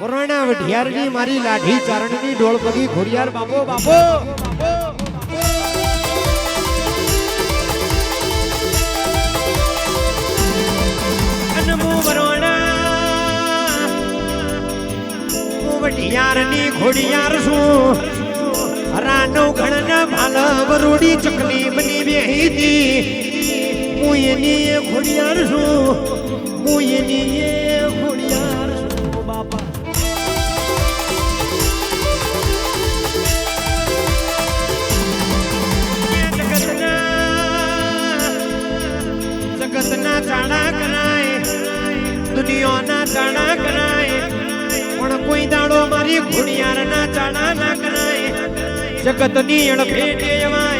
વરણા વઢિયારની મારી લાઠી ચારણની ડોળ પગી ખોડિયાર બાપો બાપો. વઢિયારની ખોડિયાર છું. રાનો ઘણના ભાલ વરોડી ચકલી બની બેહી હતી. હું એની ખોડિયાર છું. હું એની દાડો ભુણિયાર ના ચાણા ના કરાય જગતની અડફેટે જવાય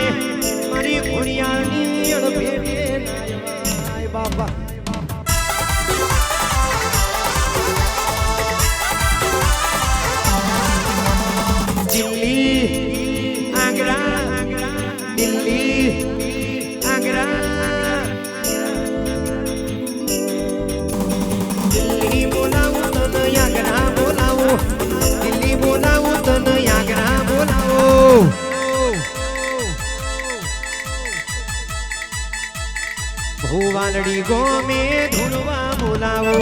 ભુવાનડી ગોમે ધૂળવા બોલાવો.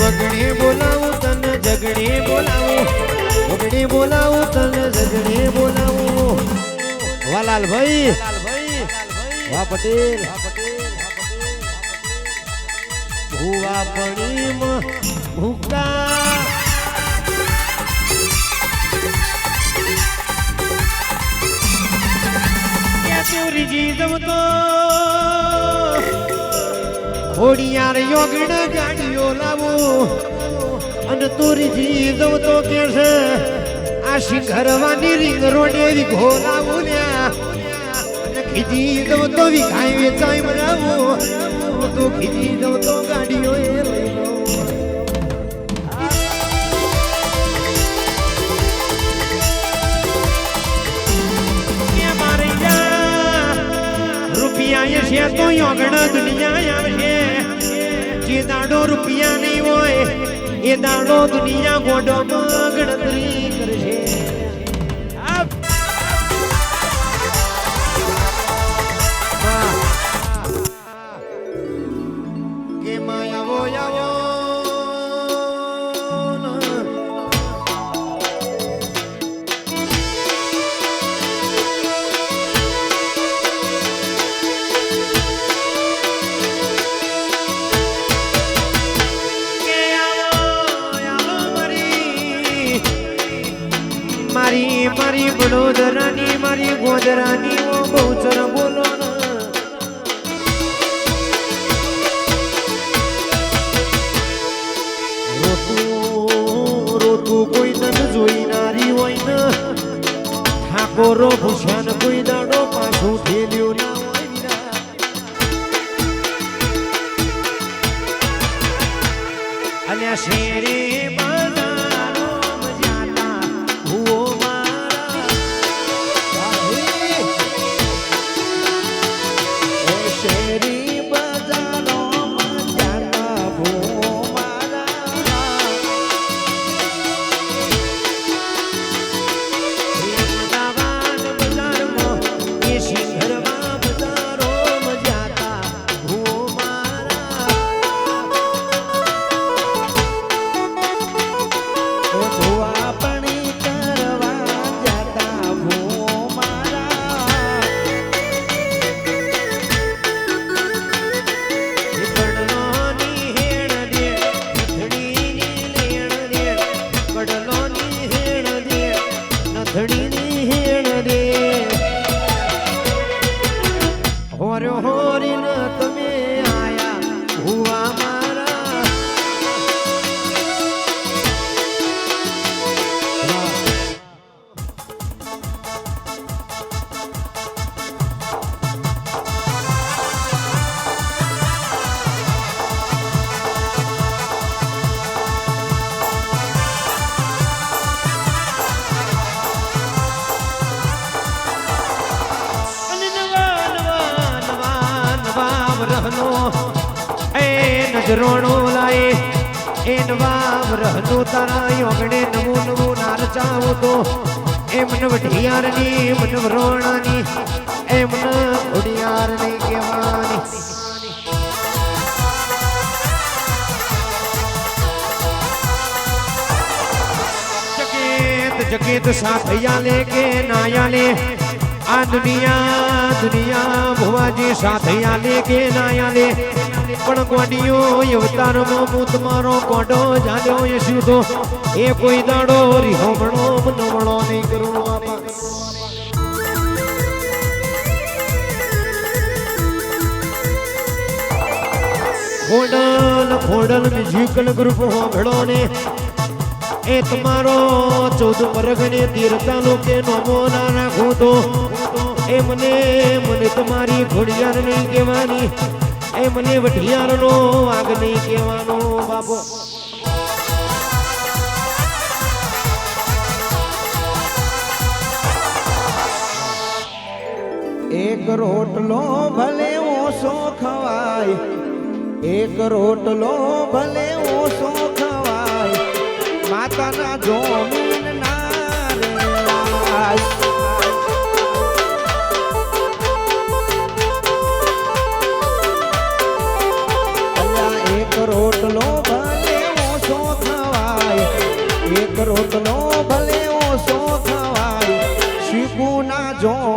વગણે બોલાવો તન, જગણે બોલાવો. વગણે બોલાવો તન, જગણે બોલાવો. વાલાલ ભાઈ વા પટેલ. ભુવા પણીમ ભૂકા ચોરીજી જમતો ખોડિયાર યોગણ ગાડીઓ લાવો. અને તુરીજી જમતો કે છે, આ શિખરવાની રીંગ રોડે વિઘો લાવો લ્યા. અને ખીજી જવ તો વિખાય વેચાય મરાવો. તો ખીજી જવ તો યોગણ દુનિયા આવશે જે દાડો રૂપિયા નહીં હોય એ દાડો દુનિયા ગોડોમાં ગણતરી મારી મારી વડોદરાની, મારી ગોદરાની ઓ બહુચર બોલો રોતું કોઈ તન જોઈનારી હોય ને. ઠાકોરો, ભૂષણ કોઈ દાડો પાછું ઠેલ્યું ના શેરે રોણો લાય, એન વાવ રહનો તારા યોગણે નમો નમો નાર ચાવો તો એ મન વઢિયારની મન વરોણાની એમન મન ઘોડિયારની કહેવાની. જગેત જગેત સાથયા લે કે નાયા લે આ દુનિયા દુનિયા ભુવાજી સાથે આલે કે ના આલે? પણ ગોડીઓ અવતારમાં હું તમારો કોડો જાજો એ સીધો. એ કોઈ દાડો રીહોમણો નમણો નહીં કરું બાપા ખોડલ ખોડલ મ્યુઝિકલ ગ્રુપ હોભળો ને એ તમારો ચૌદ પરગણે તીર તાલુકે નોમો ના રાખું તો. એ મને મને તમારી ઘોડિયાર નહીં કહેવાની. એ મને વઢિયારનો વાઘ નહીં કહેવાનો બાપો એક રોટલો ભલે ઓછો ખવાય, એક રોટલો ભલે ઓછો ખવાય, માતાના જોમીન ના રેવાય. રોટલો ભલે ઓછો ખવાય શીખુના જોમીન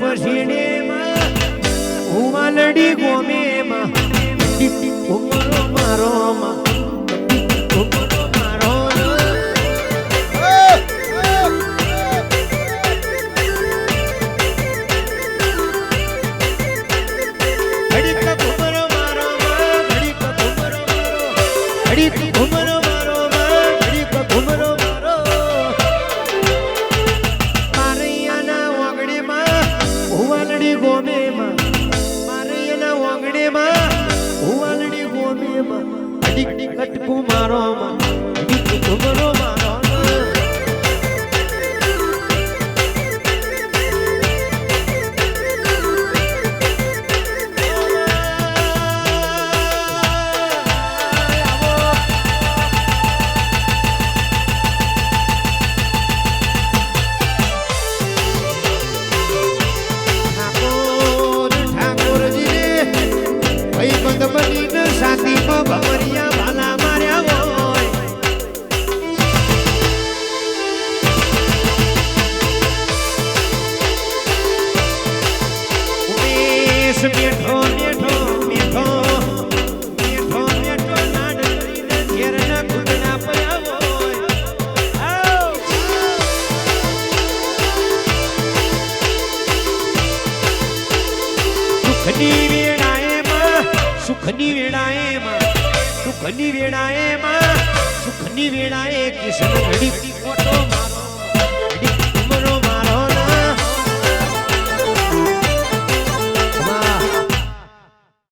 પછીડેમાં ઉવાલડી ગોમેમાં ઉમરો મારો માં. ઉમેશ મેઠો મેઠો મેઠો મેઠો મેઠો નાડ કરીને ઘેરના પયા હોય આવ. સુખની સુખની વેળાએમાં સુખની વેળાએમાં સુખની વેળાએ કિશન ઘડી ઓટો